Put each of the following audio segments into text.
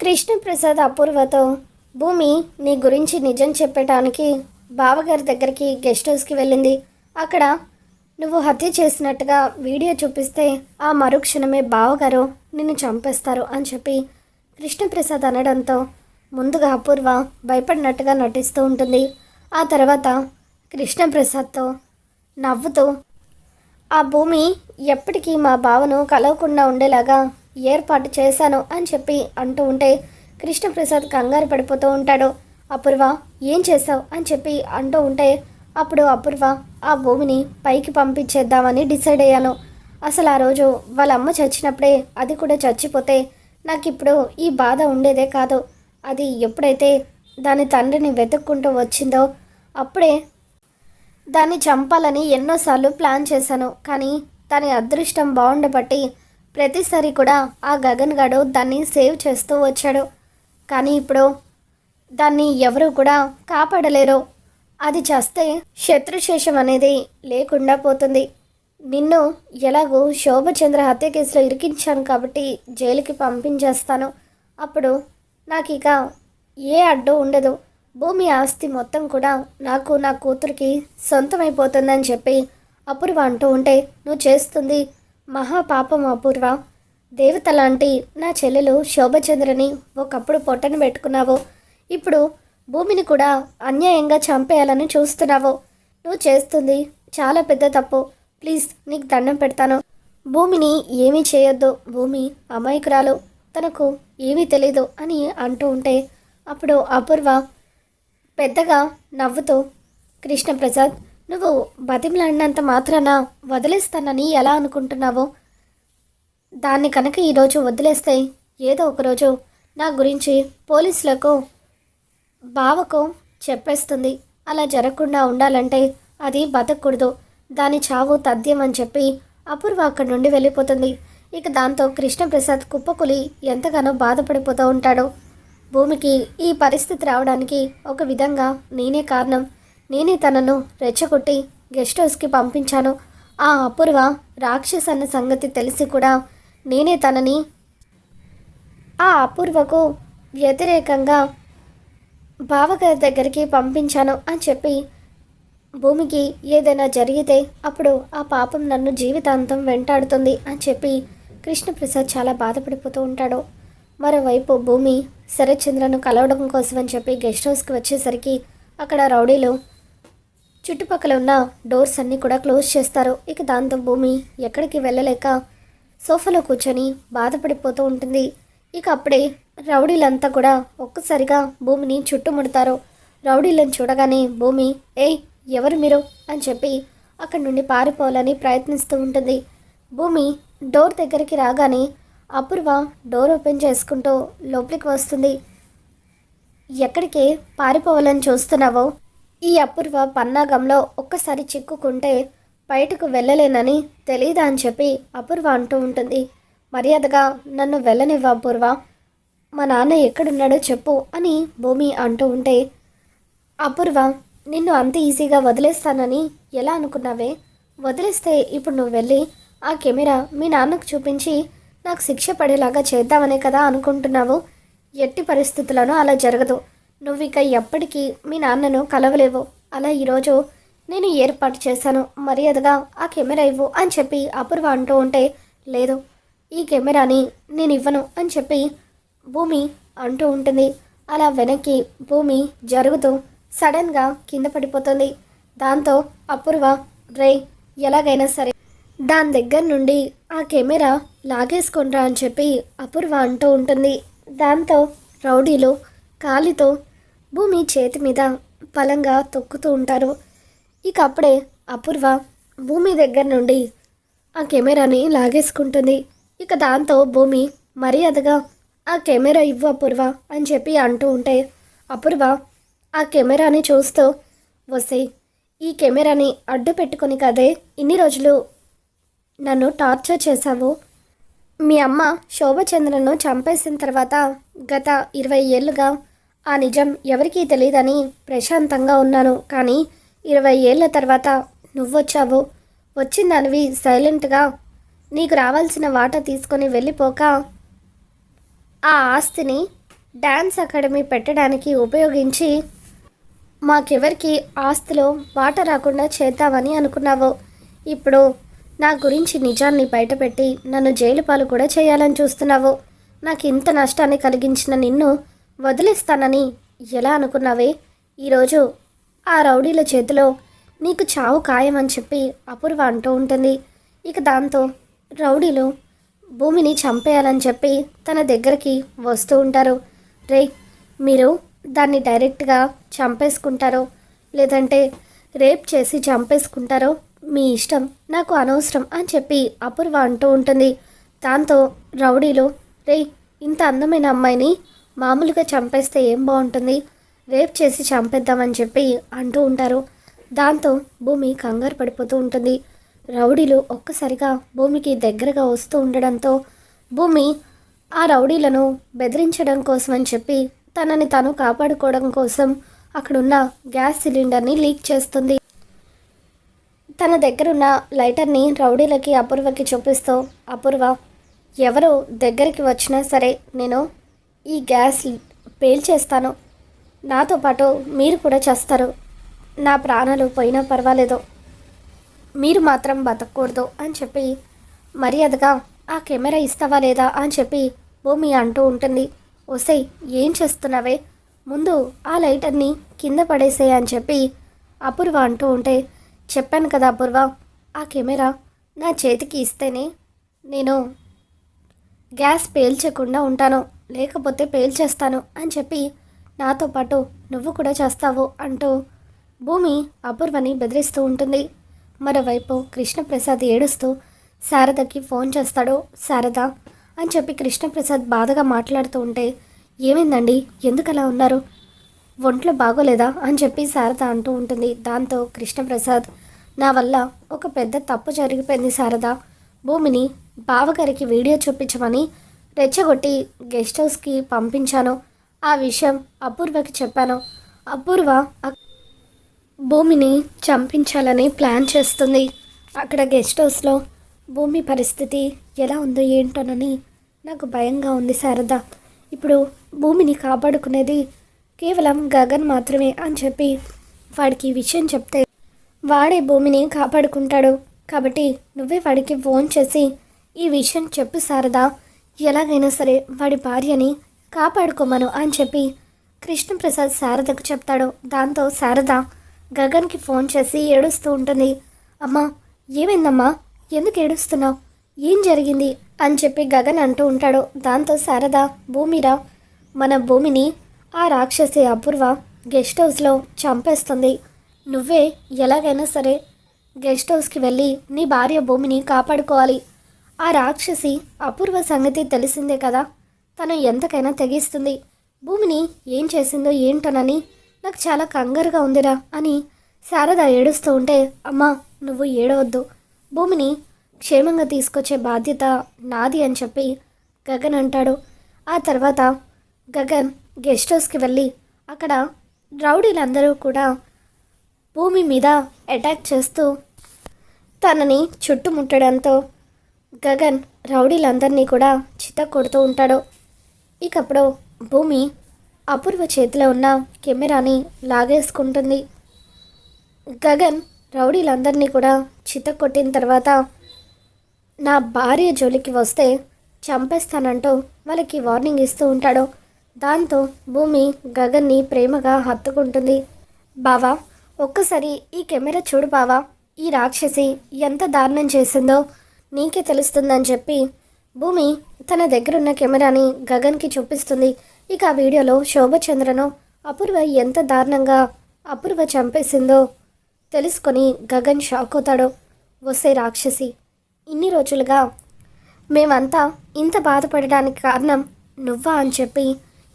కృష్ణప్రసాద్ అపూర్వతో భూమి నీ గురించి నిజం చెప్పడానికి బావగారి దగ్గరికి గెస్ట్ హౌస్కి వెళ్ళింది. అక్కడ నువ్వు హత్య చేసినట్టుగా వీడియో చూపిస్తే ఆ మరుక్షణమే బావగారు నిన్ను చంపేస్తారు అని చెప్పి కృష్ణప్రసాద్ అనడంతో ముందుగా అపూర్వ భయపడినట్టుగా నటిస్తూ ఉంటుంది. ఆ తర్వాత కృష్ణప్రసాద్తో నవ్వుతూ ఆ భూమి ఎప్పటికీ మా బావను కలవకుండా ఉండేలాగా ఏర్పాటు చేశాను అని చెప్పి అంటూ ఉంటే కృష్ణప్రసాద్ కంగారు పడిపోతూ ఉంటాడు. అపూర్వ ఏం చేసావు అని చెప్పి అంటూ ఉంటే అప్పుడు అపూర్వ ఆ భూమిని పైకి పంపించేద్దామని డిసైడ్ అయ్యాను. అసలు ఆ రోజు వాళ్ళ అమ్మ చచ్చినప్పుడే అది కూడా చచ్చిపోతే నాకు ఇప్పుడు ఈ బాధ ఉండేదే కాదు. అది ఎప్పుడైతే దాని తండ్రిని వెతుక్కుంటూ వచ్చిందో అప్పుడే దాన్ని చంపాలని ఎన్నోసార్లు ప్లాన్ చేశాను. కానీ దాని అదృష్టం బాగుండబట్టి ప్రతిసారి కూడా ఆ గగన్ గడు దాన్ని సేవ్ చేస్తూ వచ్చాడు. కానీ ఇప్పుడు దాన్ని ఎవరు కూడా కాపాడలేరు. అది చేస్తే శత్రుశేషం అనేది లేకుండా పోతుంది. నిన్ను ఎలాగో శోభచంద్ర హత్య కేసులో ఇరికించాను కాబట్టి జైలుకి పంపించేస్తాను. అప్పుడు నాకు ఇక ఏ అడ్డు ఉండదు. భూమి ఆస్తి మొత్తం కూడా నాకు నా కూతురికి సొంతమైపోతుందని చెప్పి అపూర్వ అంటూ ఉంటే నువ్వు చేస్తుంది మహాపాపం అపూర్వ. దేవత లాంటి నా చెల్లెలు శోభచంద్రని ఒకప్పుడు పొట్టను పెట్టుకున్నావు. ఇప్పుడు భూమిని కూడా అన్యాయంగా చంపేయాలని చూస్తున్నావు. నువ్వు చేస్తుంది చాలా పెద్ద తప్పు. ప్లీజ్ నీకు దండం పెడతాను. భూమిని ఏమీ చేయొద్దు. భూమి అమాయకురాలు. తనకు ఏమీ తెలీదు అని అంటూ ఉంటే అప్పుడు అపూర్వ పెద్దగా నవ్వుతూ కృష్ణప్రసాద్ నువ్వు బతిమలాడినంత మాత్రాన వదిలేస్తానని ఎలా అనుకుంటున్నావో? దాన్ని కనుక ఈరోజు వదిలేస్తే ఏదో ఒకరోజు నా గురించి పోలీసులకు బావకు చెప్పేస్తుంది. అలా జరగకుండా ఉండాలంటే అది బతకూడదు. దాని చావు తథ్యం అని చెప్పి అపూర్వ అక్కడి నుండి వెళ్ళిపోతుంది. ఇక దాంతో కృష్ణప్రసాద్ కుప్పకులి ఎంతగానో బాధపడిపోతూ ఉంటాడు. భూమికి ఈ పరిస్థితి రావడానికి ఒక విధంగా నేనే కారణం. నేనే తనను రెచ్చగొట్టి గెస్ట్ హౌస్కి పంపించాను. ఆ అపూర్వ రాక్షస్ అన్న సంగతి తెలిసి కూడా నేనే తనని ఆ అపూర్వకు వ్యతిరేకంగా బావగారి దగ్గరికి పంపించాను అని చెప్పి భూమికి ఏదైనా జరిగితే అప్పుడు ఆ పాపం నన్ను జీవితాంతం వెంటాడుతుంది అని చెప్పి కృష్ణప్రసాద్ చాలా బాధపడిపోతూ ఉంటాడు. మరోవైపు భూమి శరత్చంద్రను కలవడం కోసం అని చెప్పి గెస్ట్ హౌస్కి వచ్చేసరికి అక్కడ రౌడీలు చుట్టుపక్కల ఉన్న డోర్స్ అన్నీ కూడా క్లోజ్ చేస్తారు. ఇక దాంతో భూమి ఎక్కడికి వెళ్ళలేక సోఫాలో కూర్చొని బాధపడిపోతూ ఉంటుంది. ఇక అప్పుడే రౌడీలంతా కూడా ఒక్కసారిగా భూమిని చుట్టుముడతారు. రౌడీలను చూడగానే భూమి ఏయ్ ఎవరు మీరు? అని చెప్పి అక్కడి నుండి పారిపోవాలని ప్రయత్నిస్తూ ఉంటుంది. భూమి డోర్ దగ్గరికి రాగానే అపూర్వ డోర్ ఓపెన్ చేసుకుంటూ లోపలికి వస్తుంది. ఎక్కడికి పారిపోవాలని చూస్తున్నావో? ఈ అపూర్వ పన్నాగంలో ఒక్కసారి చిక్కుకుంటే బయటకు వెళ్ళలేనని తెలీదా అని చెప్పి అపూర్వ అంటూ ఉంటుంది. మర్యాదగా నన్ను వెళ్ళనివ్వ అపూర్వ. మా నాన్న ఎక్కడున్నాడో చెప్పు అని భూమి అంటూ ఉంటే అపూర్వ నిన్ను అంత ఈజీగా వదిలేస్తానని ఎలా అనుకున్నావే? వదిలేస్తే ఇప్పుడు నువ్వు వెళ్ళి ఆ కెమెరా మీ నాన్నకు చూపించి నాకు శిక్ష పడేలాగా చేద్దామనే కదా అనుకుంటున్నావు? ఎట్టి పరిస్థితులను అలా జరగదు. నువ్వు ఇక ఎప్పటికీ మీ నాన్నను కలవలేవు. అలా ఈరోజు నేను ఏర్పాటు చేశాను. మర్యాదగా ఆ కెమెరా ఇవ్వు అని చెప్పి అపూర్వ అంటూ ఉంటే లేదు ఈ కెమెరాని నేను ఇవ్వను అని చెప్పి భూమి అంటూ ఉంటుంది. అలా వెనక్కి భూమి జరుగుతూ సడన్గా కింద పడిపోతుంది. దాంతో అపూర్వ రే ఎలాగైనా సరే దాని దగ్గర నుండి ఆ కెమెరా లాగేసుకుంటా అని చెప్పి అపూర్వ అంటూ ఉంటుంది. దాంతో రౌడీలు కాలితో భూమి చేతి మీద బలంగా తొక్కుతూ ఉంటారు. ఇక అప్పుడే అపూర్వ భూమి దగ్గర నుండి ఆ కెమెరాని లాగేసుకుంటుంది. ఇక దాంతో భూమి మర్యాదగా ఆ కెమెరా ఇవ్వు అపూర్వ అని చెప్పి అంటూ ఉంటే అపూర్వ ఆ కెమెరాని చూస్తూ వస్తే ఈ కెమెరాని అడ్డు పెట్టుకొని కదే ఇన్ని రోజులు నన్ను టార్చర్ చేశావు. మీ అమ్మ శోభచంద్రను చంపేసిన తర్వాత గత ఇరవై ఏళ్ళుగా ఆ నిజం ఎవరికీ తెలియదని ప్రశాంతంగా ఉన్నాను. కానీ ఇరవై ఏళ్ళ తర్వాత నువ్వొచ్చావు. వచ్చిందనివి సైలెంట్గా నీకు రావాల్సిన వాట తీసుకొని వెళ్ళిపోక ఆ ఆస్తిని డ్యాన్స్ అకాడమీ పెట్టడానికి ఉపయోగించి మాకెవరికి ఆస్తిలో వాట రాకుండా చేద్దామని అనుకున్నావు. ఇప్పుడు నా గురించి నిజాన్ని బయటపెట్టి నన్ను జైలు పాలు కూడా చేయాలని చూస్తున్నావు. నాకు ఇంత నష్టాన్ని కలిగించిన నిన్ను వదిలేస్తానని ఎలా అనుకున్నావే? ఈరోజు ఆ రౌడీల చేతిలో నీకు చావు ఖాయమని చెప్పి అపూర్వ అంటూ ఉంటుంది. ఇక దాంతో రౌడీలు భూమిని చంపేయాలని చెప్పి తన దగ్గరికి వస్తూ ఉంటారు. రే మీరు దాన్ని డైరెక్ట్గా చంపేసుకుంటారో లేదంటే రేప్ చేసి చంపేసుకుంటారో మీ ఇష్టం నాకు అనవసరం అని చెప్పి అపూర్వ అంటూ ఉంటుంది. దాంతో రౌడీలు రే ఇంత అందమైన అమ్మాయిని మామూలుగా చంపేస్తే ఏం బాగుంటుంది? రేప్ చేసి చంపేద్దామని చెప్పి అంటూ ఉంటారు. దాంతో భూమి కంగారు పడిపోతూ ఉంటుంది. రౌడీలు ఒక్కసారిగా భూమికి దగ్గరగా వస్తూ ఉండడంతో భూమి ఆ రౌడీలను బెదిరించడం కోసం అని చెప్పి తనని తను కాపాడుకోవడం కోసం అక్కడున్న గ్యాస్ సిలిండర్ని లీక్ చేస్తుంది. తన దగ్గరున్న లైటర్ని రౌడీలకి అపూర్వకి చూపిస్తూ అపూర్వ ఎవరు దగ్గరికి వచ్చినా సరే నేను ఈ గ్యాస్ పేల్చేస్తాను నాతో పాటు మీరు కూడా చేస్తారు. నా ప్రాణాలు పోయినా పర్వాలేదు. మీరు మాత్రం బతకూడదు అని చెప్పి మర్యాదగా ఆ కెమెరా ఇస్తావా లేదా అని చెప్పి భూమి అంటూ ఉంటుంది. ఒసై ఏం చేస్తున్నావే? ముందు ఆ లైటర్ని కింద పడేసే అని చెప్పి అపూర్వ అంటూ ఉంటే చెప్పాను కదా అపూర్వ ఆ కెమెరా నా చేతికి ఇస్తేనే నేను గ్యాస్ పేల్చకుండా ఉంటాను. లేకపోతే పేల్చేస్తాను అని చెప్పి నాతో పాటు నువ్వు కూడా చేస్తావు అంటూ భూమి అపూర్వని బెదిరిస్తూ ఉంటుంది. మరోవైపు కృష్ణప్రసాద్ ఏడుస్తూ శారదకి ఫోన్ చేస్తాడు శారద అని చెప్పి కృష్ణప్రసాద్ బాధగా మాట్లాడుతూ ఉంటే ఏమైందండి? ఎందుకు అలా ఉన్నారు? ఒంట్లో బాగోలేదా? అని చెప్పి శారద అంటూ ఉంటుంది. దాంతో కృష్ణప్రసాద్ నా వల్ల ఒక పెద్ద తప్పు జరిగిపోయింది శారద. భూమిని బావగారికి వీడియో చూపించమని రెచ్చగొట్టి గెస్ట్ హౌస్కి పంపించాను. ఆ విషయం అపూర్వకి చెప్పాను. అపూర్వ భూమిని చంపించాలని ప్లాన్ చేస్తుంది. అక్కడ గెస్ట్ హౌస్లో భూమి పరిస్థితి ఎలా ఉందో ఏంటోనని నాకు భయంగా ఉంది శారద. ఇప్పుడు భూమిని కాపాడుకునేది కేవలం గగన్ మాత్రమే అని చెప్పి వాడికి విషయం చెప్తే వాడే భూమిని కాపాడుకుంటాడు. కాబట్టి నువ్వే వాడికి ఫోన్ చేసి ఈ విషయం చెప్పు శారదా. ఎలాగైనా సరే వాడి భార్యని కాపాడుకోమను అని చెప్పి కృష్ణప్రసాద్ శారదకు చెప్తాడు. దాంతో శారద గగన్కి ఫోన్ చేసి ఏడుస్తూ ఉంటుంది. అమ్మా ఏమైందమ్మా? ఎందుకు ఏడుస్తున్నావు? ఏం జరిగింది? అని చెప్పి గగన్ అంటూ ఉంటాడు. దాంతో శారద భూమిరా మన భూమిని ఆ రాక్షసి అపూర్వ గెస్ట్ హౌస్లో చంపేస్తుంది. నువ్వే ఎలాగైనా సరే గెస్ట్ హౌస్కి వెళ్ళి నీ భార్య భూమిని కాపాడుకోవాలి. ఆ రాక్షసి అపూర్వ సంగతి తెలిసిందే కదా. తను ఎంతకైనా తెగిస్తుంది. భూమిని ఏం చేసిందో ఏంటోనని నాకు చాలా కంగారుగా ఉందిరా అని శారద ఏడుస్తూ ఉంటే అమ్మా నువ్వు ఏడవద్దు. భూమిని క్షేమంగా తీసుకొచ్చే బాధ్యత నాది అని చెప్పి గగన్ అంటాడు. ఆ తర్వాత గగన్ గెస్ట్ హౌస్కి వెళ్ళి అక్కడ రౌడీలందరూ కూడా భూమి మీద అటాక్ చేస్తూ తనని చుట్టుముట్టడంతో గగన్ రౌడీలందరినీ కూడా చిత్త కొడుతూ ఉంటాడు. ఇకప్పుడు భూమి అపూర్వ చేతిలో ఉన్న కెమెరాని లాగేసుకుంటుంది. గగన్ రౌడీలందరినీ కూడా చిత్త కొట్టిన తర్వాత నా భార్య జోలికి వస్తే చంపేస్తానంటూ వాళ్ళకి వార్నింగ్ ఇస్తూ ఉంటాడు. దాంతో భూమి గగన్ని ప్రేమగా హత్తుకుంటుంది. బావా ఒక్కసారి ఈ కెమెరా చూడు బావా. ఈ రాక్షసి ఎంత దారుణం చేసిందో. నీకే తెలుస్తుందని చెప్పి భూమి తన దగ్గరున్న కెమెరాని గగన్కి చూపిస్తుంది. ఇక ఆ వీడియోలో శోభచంద్రను అపూర్వ ఎంత దారుణంగా అపూర్వ చంపేసిందో తెలుసుకొని గగన్ షాక్ అవుతాడు. వస్తే రాక్షసి ఇన్ని రోజులుగా మేమంతా ఇంత బాధపడడానికి కారణం నువ్వా? అని చెప్పి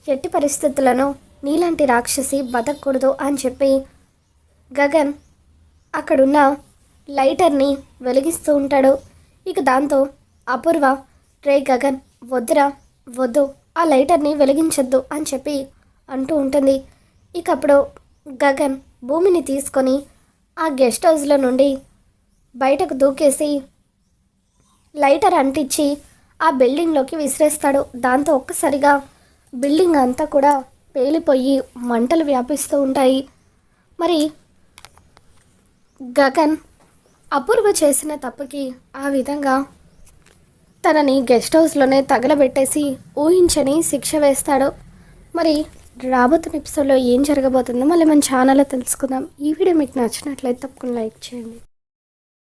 ఎట్టి పరిస్థితులను నీలాంటి రాక్షసి బతకూడదు అని చెప్పి గగన్ అక్కడున్న లైటర్ని వెలిగిస్తూ ఉంటాడు. ఇక దాంతో అపూర్వ రే గగన్ వద్దురా వద్దు ఆ లైటర్ని వెలిగించొద్దు అని చెప్పి అంటూ ఉంటుంది. ఇక అప్పుడు గగన్ భూమిని తీసుకొని ఆ గెస్ట్ హౌస్లో నుండి బయటకు దూకేసి లైటర్ అంటించి ఆ బిల్డింగ్లోకి విసిరేస్తాడు. దాంతో ఒక్కసారిగా బిల్డింగ్ అంతా కూడా పేలిపోయి మంటలు వ్యాపిస్తూ ఉంటాయి. మరి గగన్ అపూర్వ చేసిన తప్పుకి ఆ విధంగా తనని గెస్ట్ హౌస్లోనే తగలబెట్టేసి ఊహించని శిక్ష వేస్తాడు. మరి రాబోతున్న ఎపిసోడ్లో ఏం జరగబోతుందో మళ్ళీ మన ఛానల్లో తెలుసుకుందాం. ఈ వీడియో మీకు నచ్చినట్లయితే తప్పకుండా లైక్ చేయండి.